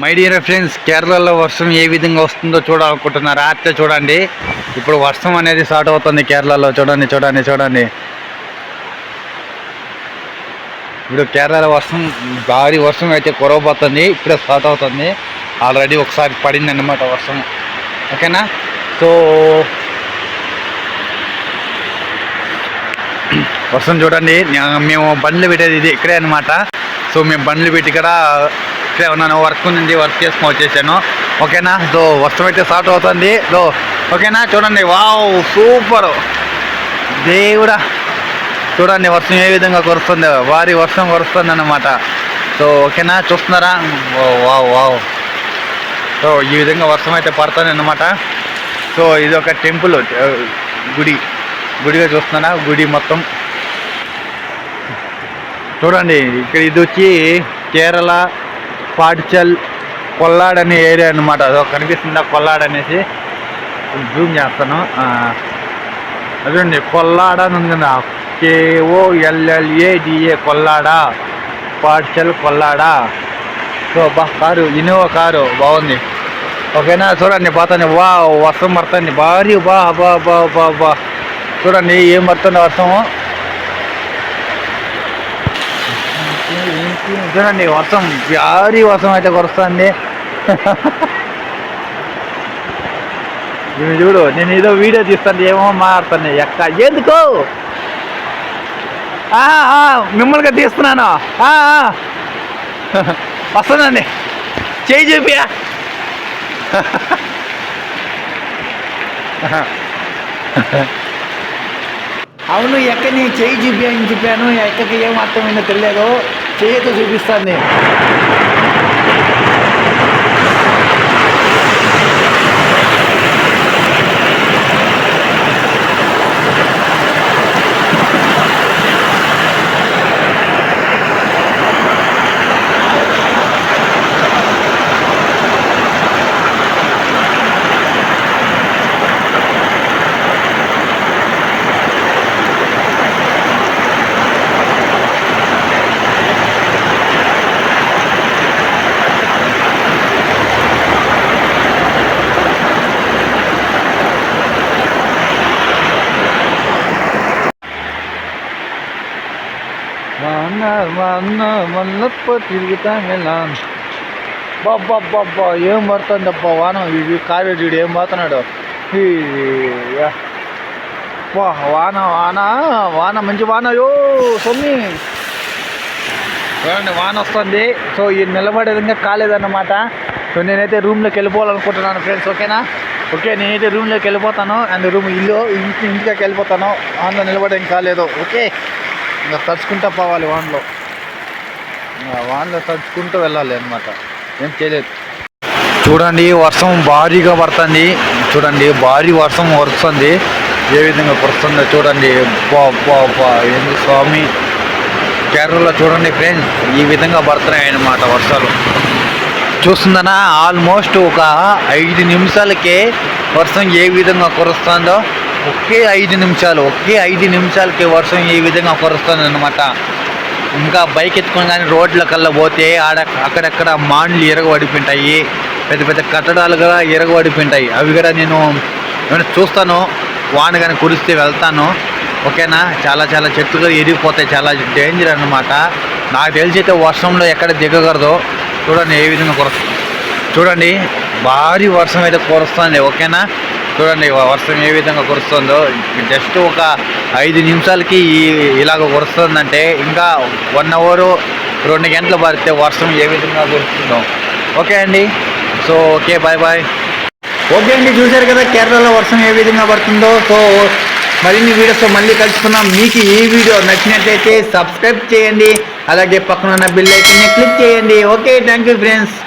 My dear friends కేరళలో వర్షం ఏ విధంగా వస్తుందో చూడాలనుకుంటున్నారు? అట్లా చూడండి. ఇప్పుడు వర్షం అనేది స్టార్ట్ అవుతుంది కేరళలో. చూడండి చూడండి చూడండి. ఇప్పుడు కేరళలో వర్షం భారీ వర్షం అయితే కురవబోతుంది. ఇప్పుడే స్టార్ట్ అవుతుంది. ఆల్రెడీ ఒకసారి పడింది అన్నమాట వర్షం. ఓకేనా? సో వర్షం చూడండి. మేము బండ్లు పెట్టేది ఇది ఇక్కడే అనమాట సో మేము బండ్లు పెట్టి కూడా ఇక్కడే ఉన్నాను వర్క్ ఉంది వర్క్ చేసుకొని వచ్చేసాను. ఓకేనా? దో వర్షం అయితే స్టార్ట్ అవుతుంది. దో ఓకేనా? చూడండి. వావ్ సూపర్ దేవుడా. చూడండి వర్షం ఏ విధంగా కురుస్తుందో. వారి వర్షం కురుస్తుంది అనమాట సో ఓకేనా? చూస్తున్నారా? వావ్ వావ్ సో ఈ విధంగా వర్షం అయితే పడుతుంది అనమాట సో ఇది ఒక టెంపుల్ గుడి. గుడిగా చూస్తున్నారా? గుడి మొత్తం. చూడండి ఇక్కడ ఇది వచ్చి కేరళ పాటిచల్ కొల్లాడ్ అనే ఏరియా అనమాట అదో కనిపిస్తుందా కొల్లాడ్ అనేసి జూమ్ చేస్తాను. అదండి కొల్లాడ అని ఉంది కదా. K O L L A D A Kollada. పాటిచల్ Kollada. So బా కారు ఇన్నోవా కారు బాగుంది. ఓకేనా? చూడండి పోతాను. వా వర్షం పడుతుంది. భారీ బా బా బా బా బా. చూడండి ఏం పడుతుంది వర్షము? చూడండి వర్షం భారీ వర్షం అయితే కురుస్తుంది. ఇవి చూడు నేను ఏదో వీడియో తీస్తాను ఏమో మారుతాను ఎక్క ఎందుకు? మిమ్మల్ని తీస్తున్నాను. వస్తుందండి చేయి చూపియా. అవును ఎక్క నేను చేయి అని చెప్పాను. ఎక్కకి ఏం అర్థమైందో తెలియదు. defesa do avistamento. వాన వాన తిరుగుతా మెలాన్ బాబ్బాబ్బాబ్బా ఏం పడుతుంది వాన ఇది కారు ఏం పోతున్నాడు ఈ, యా. వాన వాన వాన మంచి వాన యో సొమ్మి చూడండి వాన వస్తుంది. సో ఈ నిలబడే విధంగా కాలేదన్నమాట. సో నేనైతే రూమ్లోకి వెళ్ళిపోవాలనుకుంటున్నాను ఫ్రెండ్స్ ఓకేనా? ఓకే నేనైతే రూమ్లోకి వెళ్ళిపోతాను. అండ్ రూమ్ ఇల్లు ఇంటి ఇంటికి వెళ్ళిపోతాను. అందులో నిలబడేం కాలేదు ఓకే? ఇంకా తడుచుకుంటా పోవాలి వానలో. ఇంకా వానలో తడుచుకుంటూ వెళ్ళాలి అనమాట ఏం చేయలేదు. చూడండి వర్షం భారీగా పడుతుంది. చూడండి భారీ వర్షం వస్తుంది. ఏ విధంగా పడుతుందో చూడండి. ఏంది స్వామి? కేరళలో చూడండి ఫ్రెండ్స్ ఈ విధంగా పడుతున్నాయి అన్నమాట వర్షాలు. చూస్తుందనా? ఆల్మోస్ట్ ఒక ఐదు నిమిషాలకే వర్షం ఏ విధంగా కురుస్తుందో ఒకే ఐదు నిమిషాలు ఒకే ఐదు నిమిషాలకి వర్షం ఈ విధంగా కురుస్తుంది అనమాట ఇంకా బైక్ ఎత్తుకొని కానీ రోడ్ల కల్లా పోతే ఆడ అక్కడక్కడ మాండ్లు ఇరగబడిపోయింటాయి. పెద్ద పెద్ద కట్టడాలు కూడా ఇరగబడిపోయింటాయి. అవి కూడా నేను ఏమైనా చూస్తాను. వాన కానీ కురిస్తే వెళ్తాను. ఓకేనా? చాలా చాలా చెట్లు కూడా ఎరిగిపోతాయి చాలా డేంజర్ అనమాట నాకు తెలిసి అయితే వర్షంలో ఎక్కడ దిగకూడదు. చూడండి ఏ విధంగా కురుస్తుంది. చూడండి భారీ వర్షం అయితే కురుస్తుంది. ఓకేనా? చూడండి వర్షం ఏ విధంగా కురుస్తుందో. జస్ట్ ఒక ఐదు నిమిషాలకి ఈ ఇలాగ కురుస్తుందంటే ఇంకా వన్ అవరు రెండు గంటలు పడితే వర్షం ఏ విధంగా కురుస్తుందో. ఓకే అండి. So okay bye bye. Okay అండి చూశారు కదా కేరళలో వర్షం ఏ విధంగా పడుతుందో. సో మరిన్ని వీడియోస్తో మళ్ళీ కలుసుకుందాం. మీకు ఈ వీడియో నచ్చినట్లయితే సబ్స్క్రైబ్ చేయండి. అలాగే పక్కన ఉన్న బిల్ ఐకన్ని క్లిక్ చేయండి. Okay thank you friends